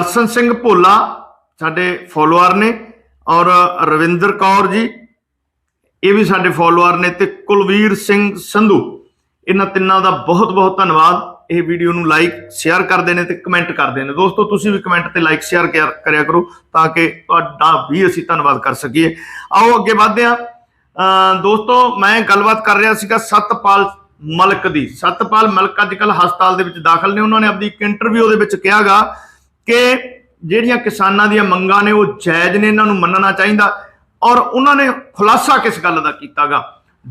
ਦਰਸ਼ਨ ਸਿੰਘ ਭੋਲਾ ਸਾਡੇ ਫੋਲੋਅਰ ਨੇ ਔਰ ਰਵਿੰਦਰ ਕੌਰ ਜੀ, ਇਹ ਵੀ ਸਾਡੇ ਫੋਲੋਅਰ ਨੇ ਤੇ ਕੁਲਵੀਰ ਸਿੰਘ ਸੰਧੂ। ਇਹਨਾਂ ਤਿੰਨਾਂ ਦਾ ਬਹੁਤ ਬਹੁਤ ਧੰਨਵਾਦ। ਇਹ ਵੀਡੀਓ ਨੂੰ ਲਾਈਕ ਸ਼ੇਅਰ ਕਰਦੇ ਨੇ ਤੇ ਕਮੈਂਟ ਕਰਦੇ ਨੇ। ਦੋਸਤੋ, ਤੁਸੀਂ ਵੀ ਕਮੈਂਟ ਤੇ ਲਾਈਕ ਸ਼ੇਅਰ ਕਰਿਆ ਕਰੋ ਤਾਂ ਕਿ ਤੁਹਾਡਾ ਵੀ ਅਸੀਂ ਧੰਨਵਾਦ ਕਰ ਸਕੀਏ। ਆਓ ਅੱਗੇ ਵਧਦੇ ਹਾਂ। ਅਮ ਦੋਸਤੋ, ਮੈਂ ਗੱਲਬਾਤ ਕਰ ਰਿਹਾ ਸੀਗਾ ਸਤਪਾਲ ਮਲਕ ਦੀ। ਸਤਪਾਲ ਮਲਕ ਅੱਜ ਕੱਲ ਹਸਪਤਾਲ ਦੇ ਵਿੱਚ ਦਾਖਲ ਨੇ। ਉਹਨਾਂ ਨੇ ਆਪਣੀ ਇੱਕ ਇੰਟਰਵਿਊ ਦੇ ਵਿੱਚ ਕਿਹਾਗਾ ਕਿ ਜਿਹੜੀਆਂ ਕਿਸਾਨਾਂ ਦੀਆਂ ਮੰਗਾਂ ਨੇ ਉਹ ਜਾਇਜ਼ ਨੇ, ਇਹਨਾਂ ਨੂੰ ਮੰਨਣਾ ਚਾਹੀਦਾ ਔਰ ਉਹਨਾਂ ਨੇ ਖੁਲਾਸਾ ਕਿਸ ਗੱਲ ਦਾ ਕੀਤਾਗਾ?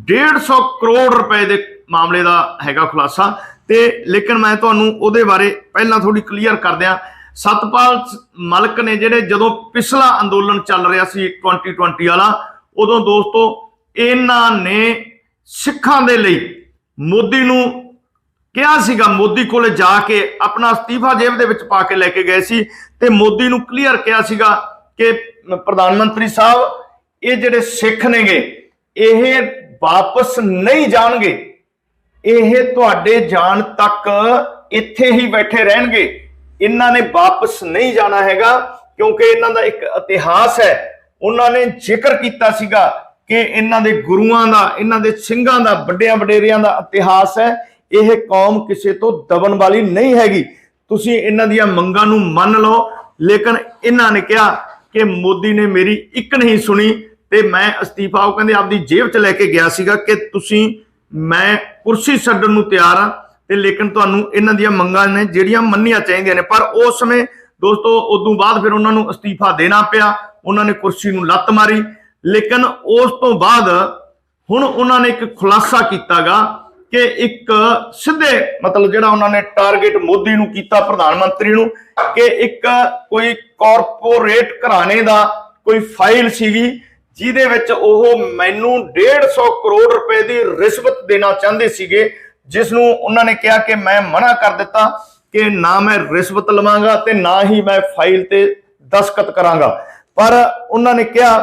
150 ਕਰੋੜ ਰੁਪਏ ਦੇ ਮਾਮਲੇ ਦਾ ਹੈਗਾ ਖੁਲਾਸਾ ਤੇ ਲੇਕਿਨ ਮੈਂ ਤੁਹਾਨੂੰ ਉਹਦੇ ਬਾਰੇ ਪਹਿਲਾਂ ਥੋੜੀ ਕਲੀਅਰ ਕਰ ਦਿਆਂ। ਸਤਪਾਲ ਮਲਕ ਨੇ ਜਿਹੜੇ ਜਦੋਂ ਪਿਛਲਾ ਅੰਦੋਲਨ ਚੱਲ ਰਿਹਾ ਸੀ 2020 ਵਾਲਾ, ਉਦੋਂ ਦੋਸਤੋ, ਇਹਨਾਂ ਨੇ ਸਿੱਖਾਂ ਦੇ ਲਈ ਮੋਦੀ ਨੂੰ ਕਿਹਾ ਸੀਗਾ, ਮੋਦੀ ਕੋਲੇ ਜਾ ਕੇ ਆਪਣਾ ਅਸਤੀਫਾ ਜੇਬ ਦੇ ਵਿੱਚ ਪਾ ਕੇ ਲੈ ਕੇ ਗਏ ਸੀ ਤੇ ਮੋਦੀ ਨੂੰ ਕਲੀਅਰ ਕਿਹਾ ਸੀਗਾ ਕਿ ਪ੍ਰਧਾਨ ਮੰਤਰੀ ਸਾਹਿਬ, ਇਹ ਜਿਹੜੇ ਸਿੱਖ ਨੇਗੇ, ਇਹ ਵਾਪਸ ਨਹੀਂ ਜਾਣਗੇ। ਇਹ ਤੁਹਾਡੇ ਜਾਣ ਤੱਕ ਇੱਥੇ ਹੀ ਬੈਠੇ ਰਹਿਣਗੇ। ਇਹਨਾਂ ਨੇ ਵਾਪਸ ਨਹੀਂ ਜਾਣਾ ਹੈਗਾ, ਕਿਉਂਕਿ ਇਹਨਾਂ ਦਾ ਇੱਕ ਇਤਿਹਾਸ ਹੈ। ਉਹਨਾਂ ਨੇ ਜ਼ਿਕਰ ਕੀਤਾ ਸੀਗਾ ਕਿ ਇਹਨਾਂ ਦੇ ਗੁਰੂਆਂ ਦਾ, ਇਹਨਾਂ ਦੇ ਸਿੰਘਾਂ ਦਾ ਵੱਡਿਆਂ ਵਡੇਰਿਆਂ ਦਾ ਇਤਿਹਾਸ ਹੈ। ਇਹ ਕੌਮ ਕਿਸੇ ਤੋਂ ਦਬਣ ਵਾਲੀ ਨਹੀਂ ਹੈਗੀ। ਤੁਸੀਂ ਇਹਨਾਂ ਦੀਆਂ ਮੰਗਾਂ ਨੂੰ ਮੰਨ ਲਓ, ਲੇਕਿਨ ਇਹਨਾਂ ਨੇ ਕਿਹਾ ਕਿ ਮੋਦੀ ਨੇ ਮੇਰੀ ਇੱਕ ਨਹੀਂ ਸੁਣੀ ਤੇ ਮੈਂ ਅਸਤੀਫਾ, ਉਹ ਕਹਿੰਦੇ ਆਪਦੀ ਜੇਬ 'ਚ ਲੈ ਕੇ ਗਿਆ ਸੀਗਾ ਕਿ ਤੁਸੀਂ, ਮੈਂ ਕੁਰਸੀ ਛੱਡਣ ਨੂੰ ਤਿਆਰ ਹਾਂ ਤੇ ਲੇਕਿਨ ਤੁਹਾਨੂੰ ਇਹਨਾਂ ਦੀਆਂ ਮੰਗਾਂ ਨੇ ਜਿਹੜੀਆਂ ਮੰਨੀਆਂ ਚਾਹੀਦੀਆਂ ਨੇ। ਪਰ ਉਸ ਸਮੇਂ ਦੋਸਤੋ, ਉਦੋਂ ਬਾਅਦ ਫਿਰ ਉਹਨਾਂ ਨੂੰ ਅਸਤੀਫਾ ਦੇਣਾ ਪਿਆ, ਉਹਨਾਂ ਨੇ ਕੁਰਸੀ ਨੂੰ ਲੱਤ ਮਾਰੀ। ਲੇਕਿਨ ਉਸ ਤੋਂ ਬਾਅਦ ਹੁਣ ਉਹਨਾਂ ਨੇ ਇੱਕ ਖੁਲਾਸਾ ਕੀਤਾਗਾ ਕਿ ਇੱਕ ਸਿੱਧੇ ਮਤਲਬ ਜਿਹੜਾ ਉਹਨਾਂ ਨੇ ਟਾਰਗੇਟ ਮੋਦੀ ਨੂੰ ਕੀਤਾ ਪ੍ਰਧਾਨ ਮੰਤਰੀ ਨੂੰ ਕਿ ਇੱਕ ਕੋਈ ਕਾਰਪੋਰੇਟ ਘਰਾਣੇ ਦਾ ਕੋਈ ਫਾਈਲ ਸੀਗੀ ਜਿਹਦੇ ਵਿੱਚ ਉਹ ਮੈਨੂੰ 150 ਕਰੋੜ ਰੁਪਏ ਦੀ ਰਿਸ਼ਵਤ ਦੇਣਾ ਚਾਹੁੰਦੇ ਸੀਗੇ, ਜਿਸ ਨੂੰ ਉਹਨਾਂ ਨੇ ਕਿਹਾ ਕਿ ਮੈਂ ਮਨਾ ਕਰ ਦਿੱਤਾ ਕਿ ਨਾ ਮੈਂ ਰਿਸ਼ਵਤ ਲਵਾਂਗਾ ਤੇ ਨਾ ਹੀ ਮੈਂ ਫਾਈਲ ਤੇ ਦਸਖਤ ਕਰਾਂਗਾ। ਪਰ ਉਹਨਾਂ ਨੇ ਕਿਹਾ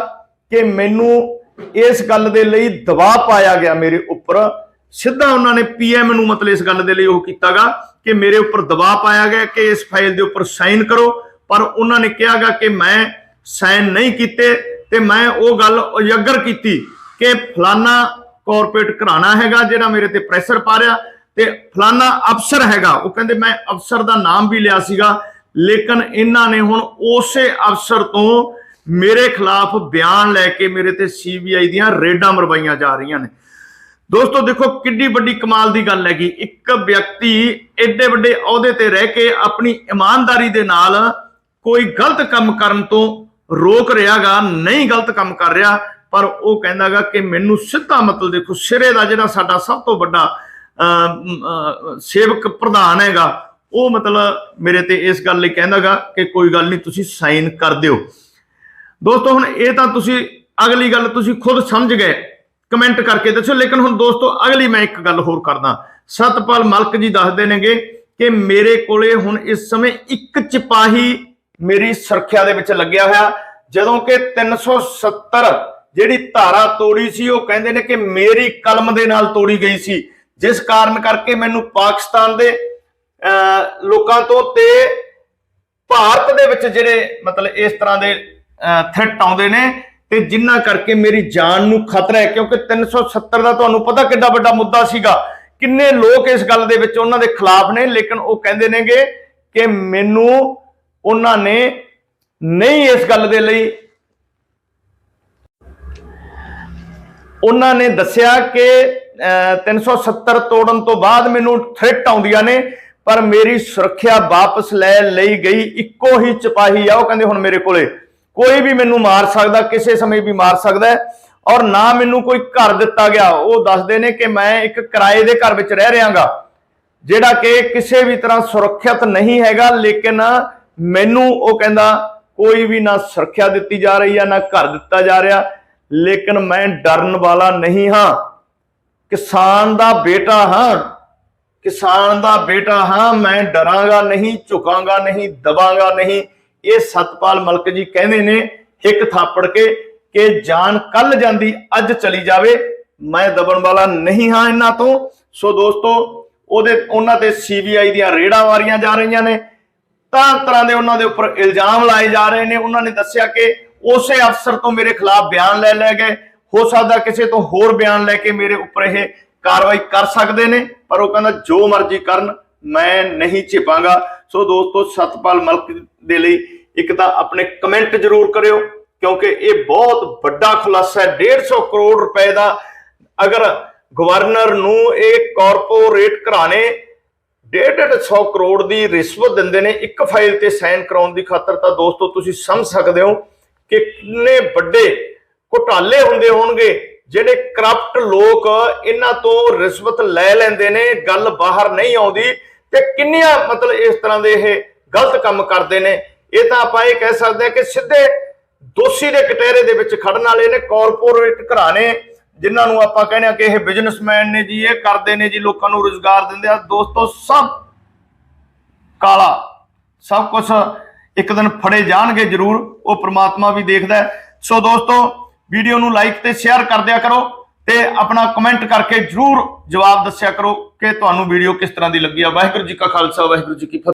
ਕਿ ਮੈਨੂੰ ਇਸ ਗੱਲ ਦੇ ਲਈ ਦਬਾਅ ਪਾਇਆ ਗਿਆ ਮੇਰੇ ਉੱਪਰ ਸਿੱਧਾ ਉਹਨਾਂ ਨੇ ਪੀਐਮ ਨੂੰ ਮਤਲਬ ਇਸ ਗੱਲ ਦੇ ਲਈ ਉਹ ਕੀਤਾਗਾ ਕਿ ਮੇਰੇ ਉੱਪਰ ਦਬਾਅ ਪਾਇਆ ਗਿਆ ਕਿ ਇਸ ਫਾਈਲ ਦੇ ਉੱਪਰ ਸਾਈਨ ਕਰੋ। ਪਰ ਉਹਨਾਂ ਨੇ ਕਿਹਾਗਾ ਕਿ ਮੈਂ ਸਾਈਨ ਨਹੀਂ ਕੀਤੇ ਤੇ ਮੈਂ ਉਹ ਗੱਲ ਉਜਾਗਰ ਕੀਤੀ ਕਿ ਫਲਾਨਾ ਕਾਰਪੋਰੇਟ ਘਰਾਣਾ ਹੈਗਾ ਜਿਹੜਾ ਮੇਰੇ ਤੇ ਪ੍ਰੈਸ਼ਰ ਪਾ ਰਿਹਾ ਤੇ ਫਲਾਨਾ ਅਫਸਰ ਹੈਗਾ। ਉਹ ਕਹਿੰਦੇ ਮੈਂ ਅਫਸਰ ਦਾ ਨਾਮ ਵੀ ਲਿਆ ਸੀਗਾ, ਲੇਕਿਨ ਇਹਨਾਂ ਨੇ ਹੁਣ ਉਸੇ ਅਫਸਰ ਤੋਂ ਮੇਰੇ ਖਿਲਾਫ ਬਿਆਨ ਲੈ ਕੇ ਮੇਰੇ ਤੇ ਸੀਬੀਆਈ ਦੀਆਂ ਰੇਡਾਂ ਮਰਵਾਈਆਂ ਜਾ ਰਹੀਆਂ ਨੇ। ਦੋਸਤੋ ਦੇਖੋ ਕਿੰਨੀ ਵੱਡੀ ਕਮਾਲ ਦੀ ਗੱਲ ਹੈਗੀ। ਇੱਕ ਵਿਅਕਤੀ ਐਡੇ ਵੱਡੇ ਅਹੁਦੇ ਤੇ ਰਹਿ ਕੇ ਆਪਣੀ ਇਮਾਨਦਾਰੀ ਦੇ ਨਾਲ ਕੋਈ ਗਲਤ ਕੰਮ ਕਰਨ ਤੋਂ ਰੋਕ ਰਿਹਾਗਾ, ਨਹੀਂ ਗਲਤ ਕੰਮ ਕਰ ਰਿਹਾ, ਪਰ ਉਹ ਕਹਿੰਦਾਗਾ ਕਿ ਮੈਨੂੰ ਸਿੱਧਾ ਮਤਲਬ ਦੇਖੋ, ਸਿਰੇ ਦਾ ਜਿਹੜਾ ਸਾਡਾ ਸਭ ਤੋਂ ਵੱਡਾ ਸੇਵਕ ਪ੍ਰਧਾਨ ਹੈਗਾ, ਉਹ ਮਤਲਬ ਮੇਰੇ ਤੇ ਇਸ ਗੱਲ ਲਈ ਕਹਿੰਦਾਗਾ ਕਿ ਕੋਈ ਗੱਲ ਨਹੀਂ, ਤੁਸੀਂ ਸਾਈਨ ਕਰ ਦਿਓ। ਦੋਸਤੋ ਹੁਣ ਇਹ ਤਾਂ ਤੁਸੀਂ ਅਗਲੀ ਗੱਲ ਤੁਸੀਂ ਖੁਦ ਸਮਝ ਗਏ। ਕਮੈਂਟ ਕਰਕੇ ਦੱਸੋ ਲੇਕਿਨ ਹੁਣ ਦੋਸਤੋ, ਅਗਲੀ ਮੈਂ ਇੱਕ ਗੱਲ ਹੋਰ ਕਰਦਾ। ਸਤਪਾਲ ਮਲਕ ਜੀ ਦੱਸਦੇ ਨੇਗੇ ਕਿ ਮੇਰੇ ਕੋਲੇ ਹੁਣ ਇਸ ਸਮੇਂ ਇੱਕ ਸਿਪਾਹੀ ਮੇਰੀ ਸੁਰੱਖਿਆ ਦੇ ਵਿੱਚ ਲੱਗਿਆ ਹੋਇਆ, ਜਦੋਂ ਕਿ 370 ਜਿਹੜੀ ਧਾਰਾ ਤੋੜੀ ਸੀ, ਉਹ ਕਹਿੰਦੇ ਨੇ ਕਿ ਮੇਰੀ ਕਲਮ ਦੇ ਨਾਲ ਤੋੜੀ ਗਈ ਸੀ। ਜਿਸ ਕਾਰਨ ਕਰਕੇ ਮੈਨੂੰ ਪਾਕਿਸਤਾਨ ਦੇ ਲੋਕਾਂ ਤੋਂ ਤੇ ਭਾਰਤ ਦੇ ਵਿੱਚ ਜਿਹੜੇ ਮਤਲਬ ਇਸ ਤਰ੍ਹਾਂ ਦੇ ਥ੍ਰੈਟ ਆਉਂਦੇ ਨੇ ਤੇ ਜਿੰਨਾ ਕਰਕੇ ਮੇਰੀ ਜਾਨ ਨੂੰ ਖਤਰਾ ਹੈ, ਕਿਉਂਕਿ 370 ਦਾ ਤੁਹਾਨੂੰ ਪਤਾ ਕਿੰਨਾ ਵੱਡਾ ਮੁੱਦਾ ਸੀਗਾ। ਕਿੰਨੇ ਲੋਕ ਇਸ ਗੱਲ ਦੇ ਵਿੱਚ ਉਹਨਾਂ ਦੇ ਖਿਲਾਫ ਨੇ, ਲੇਕਿਨ ਉਹ ਕਹਿੰਦੇ ਨੇਗੇ ਕਿ ਮੈਨੂੰ ਉਹਨਾਂ ਨੇ ਨਹੀਂ ਇਸ ਗੱਲ ਦੇ ਲਈ ਉਹਨਾਂ ਨੇ ਦੱਸਿਆ ਕਿ 370 ਤੋੜਨ ਤੋਂ ਬਾਅਦ ਮੈਨੂੰ ਥ੍ਰੈਟ ਆਉਂਦੀਆਂ ਨੇ, ਪਰ ਮੇਰੀ ਸੁਰੱਖਿਆ ਵਾਪਸ ਲੈ ਲਈ ਗਈ, ਇੱਕੋ ਹੀ ਚਪਾਹੀ ਆ, ਉਹ ਕਹਿੰਦੇ ਹੁਣ ਮੇਰੇ ਕੋਲੇ। ਕੋਈ ਵੀ ਮੈਨੂੰ ਮਾਰ ਸਕਦਾ, ਕਿਸੇ ਸਮੇਂ ਵੀ ਮਾਰ ਸਕਦਾ ਹੈ। ਔਰ ਨਾ ਮੈਨੂੰ ਕੋਈ ਘਰ ਦਿੱਤਾ ਗਿਆ। ਉਹ ਦੱਸਦੇ ਨੇ ਕਿ ਮੈਂ ਇੱਕ ਕਿਰਾਏ ਦੇ ਘਰ ਵਿੱਚ ਰਹਿ ਰਿਹਾਗਾ, ਜਿਹੜਾ ਕਿ ਕਿਸੇ ਵੀ ਤਰ੍ਹਾਂ ਸੁਰੱਖਿਅਤ ਨਹੀਂ ਹੈਗਾ, ਲੇਕਿਨ ਮੈਨੂੰ ਉਹ ਕਹਿੰਦਾ, ਕੋਈ ਵੀ ਨਾ ਸੁਰੱਖਿਆ ਦਿੱਤੀ ਜਾ ਰਹੀ ਹੈ ਨਾ ਘਰ ਦਿੱਤਾ ਜਾ ਰਿਹਾ। ਲੇਕਿਨ ਮੈਂ ਡਰਨ ਵਾਲਾ ਨਹੀਂ ਹਾਂ। ਕਿਸਾਨ ਦਾ ਬੇਟਾ ਹਾਂ। ਕਿਸਾਨ ਦਾ ਬੇਟਾ ਹਾਂ। ਮੈਂ ਡਰਾਂਗਾ ਨਹੀਂ, ਝੁਕਾਂਗਾ ਨਹੀਂ, ਦਬਾਂਗਾ ਨਹੀਂ। ਇਹ ਸਤਪਾਲ ਮਲਕ ਜੀ ਕਹਿੰਦੇ ਨੇ ਇੱਕ ਥਾਪੜ ਕੇ ਕਿ ਜਾਨ ਕੱਲ ਜਾਂਦੀ, ਅੱਜ ਚਲੀ ਜਾਵੇ। ਮੈਂ ਦਬਣ ਵਾਲਾ ਨਹੀਂ ਹਾਂ ਇਹਨਾਂ ਤੋਂ। ਸੋ ਦੋਸਤੋ, ਉਹਦੇ, ਉਹਨਾਂ ਤੇ ਸੀਬੀਆਈ ਦੀਆਂ ਰੇੜਾਂ ਵਾਰੀਆਂ ਜਾ ਰਹੀਆਂ ਨੇ। ਤਰ੍ਹਾਂ ਤਰ੍ਹਾਂ ਦੇ ਉਹਨਾਂ ਦੇ ਉੱਪਰ ਇਲਜ਼ਾਮ ਲਾਏ ਜਾ ਰਹੇ ਨੇ। ਉਹਨਾਂ ਨੇ ਦੱਸਿਆ ਕਿ ਉਸੇ ਅਫਸਰ ਤੋਂ ਮੇਰੇ ਖਿਲਾਫ ਬਿਆਨ ਲੈ ਲੈ ਗਏ। ਹੋ ਸਕਦਾ ਕਿਸੇ ਤੋਂ ਹੋਰ ਬਿਆਨ ਲੈ ਕੇ ਮੇਰੇ ਉੱਪਰ ਇਹ ਕਾਰਵਾਈ ਕਰ ਸਕਦੇ ਨੇ, ਪਰ ਉਹ ਕਹਿੰਦਾ ਜੋ ਮਰਜ਼ੀ ਕਰਨ, ਮੈਂ ਨਹੀਂ ਝਿਪਾਂਗਾ। ਸੋ ਦੋਸਤੋ, ਸਤਪਾਲ ਮਲਕ ਦੇ ਲਈ ਇੱਕ ਤਾਂ ਆਪਣੇ ਕਮੈਂਟ ਜ਼ਰੂਰ ਕਰਿਓ, ਕਿਉਂਕਿ ਇਹ ਬਹੁਤ ਵੱਡਾ ਖੁਲਾਸਾ ਹੈ। 150 ਕਰੋੜ ਰੁਪਏ ਦਾ ਅਗਰ ਗਵਰਨਰ ਨੂੰ ਇਹ ਕਾਰਪੋਰੇਟ ਘਰਾਣੇ 150 ਕਰੋੜ ਦੀ ਰਿਸ਼ਵਤ ਦਿੰਦੇ ਨੇ, ਇੱਕ ਫਾਈਲ ਤੇ ਸਾਈਨ ਕਰਾਉਣ ਦੀ ਖਾਤਰ, ਤਾਂ ਦੋਸਤੋ ਤੁਸੀਂ ਸਮਝ ਸਕਦੇ ਹੋ ਕਿ ਕਿੰਨੇ ਵੱਡੇ ਘੁਟਾਲੇ ਹੁੰਦੇ ਹੋਣਗੇ, ਜਿਹੜੇ ਕਰਪਟ ਲੋਕ ਇਹਨਾਂ ਤੋਂ ਰਿਸ਼ਵਤ ਲੈ ਲੈਂਦੇ ਨੇ, ਗੱਲ ਬਾਹਰ ਨਹੀਂ ਆਉਂਦੀ ਤੇ ਕਿੰਨੀਆਂ ਮਤਲਬ ਇਸ ਤਰ੍ਹਾਂ ਦੇ ਇਹ ਗਲਤ ਕੰਮ ਕਰਦੇ ਨੇ। ਇਹ ਤਾਂ ਆਪਾਂ ਇਹ ਕਹਿ ਸਕਦੇ ਹਾਂ ਕਿ ਸਿੱਧੇ ਦੋਸ਼ੀ ਦੇ ਕਟਹਿਰੇ ਦੇ ਵਿੱਚ ਖੜਨ ਵਾਲੇ ਨੇ ਕਾਰਪੋਰੇਟ ਘਰਾਣੇ ਜਿਨ੍ਹਾਂ ਨੂੰ ਆਪਾਂ ਕਹਿੰਦੇ ਆ ਕਿ ਇਹ ਬਿਜ਼ਨਸਮੈਨ ਨੇ ਜੀ, ਇਹ ਕਰਦੇ ਨੇ ਜੀ, ਲੋਕਾਂ ਨੂੰ ਰੋਜ਼ਗਾਰ ਦਿੰਦੇ ਆ। ਦੋਸਤੋ, ਸਭ ਕਾਲਾ, ਸਭ ਕੁਝ ਇੱਕ ਦਿਨ ਫੜੇ ਜਾਣਗੇ ਜ਼ਰੂਰ, ਉਹ ਪ੍ਰਮਾਤਮਾ ਵੀ ਦੇਖਦਾ ਸੋ ਦੋਸਤੋ, ਵੀਡੀਓ ਨੂੰ ਲਾਈਕ ਤੇ ਸ਼ੇਅਰ ਕਰ ਦਿਆ ਕਰੋ ਤੇ ਆਪਣਾ ਕਮੈਂਟ ਕਰਕੇ ਜ਼ਰੂਰ ਜਵਾਬ ਦੱਸਿਆ ਕਰੋ ਕਿ ਤੁਹਾਨੂੰ ਵੀਡੀਓ ਕਿਸ ਤਰ੍ਹਾਂ ਦੀ ਲੱਗੀ ਆ। ਵਾਹਿਗੁਰੂ ਜੀ ਕਾ ਖਾਲਸਾ, ਵਾਹਿਗੁਰੂ ਜੀ ਕੀ ਫਤਿਹ।